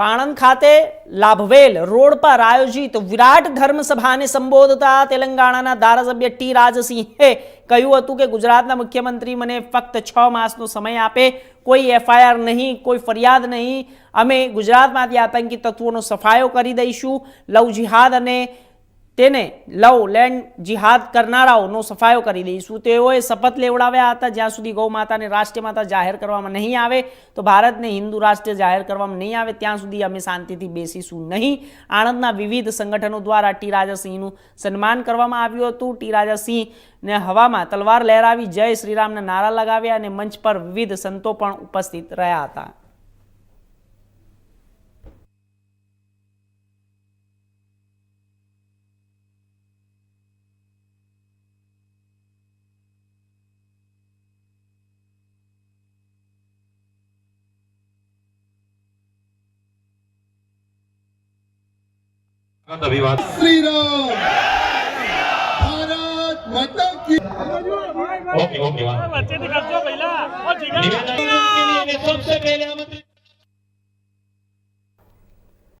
તો ખાતે લાભવેલ રોડ પર આયોજિત વિરાટ ધર્મસભાને સંબોધતા તેલંગાણાના ધારાસભ્ય ટી રાજસિંહે કહ્યું હતું કે ગુજરાતના મુખ્યમંત્રી મને ફક્ત છ માસનો સમય આપે, કોઈ એફઆઈઆર નહીં, કોઈ ફરિયાદ નહીં. અમે ગુજરાતમાંથી આતંકી તત્વોનો સફાયો કરી દઈશું. લવ જિહાદ અને તેને લવ લેન્ડ જિહાદ કરનારાઓનો સફાયો કરી દઈશું તેઓએ શપથ લેવડાવ્યા હતા. જ્યાં સુધી ગૌ માતાને રાષ્ટ્રીય માતા જાહેર કરવામાં નહીં આવે, તો ભારતને હિન્દુ રાષ્ટ્ર જાહેર કરવામાં નહીં આવે, ત્યાં સુધી અમે શાંતિથી બેસીશું નહીં. આણંદના વિવિધ સંગઠનો દ્વારા ટી રાજાસિંહનું સન્માન કરવામાં આવ્યું હતું. ટી રાજાસિંહને હવામાં તલવાર લહેરાવી જય શ્રીરામના નારા લગાવ્યા અને મંચ પર વિવિધ સંતો પણ ઉપસ્થિત રહ્યા હતા. अभिवादन श्री राम भारत माता की ओके ओके वाह बच्चे निकल जाओ पहला और जिगर निवेदन के लिए मैं सबसे पहले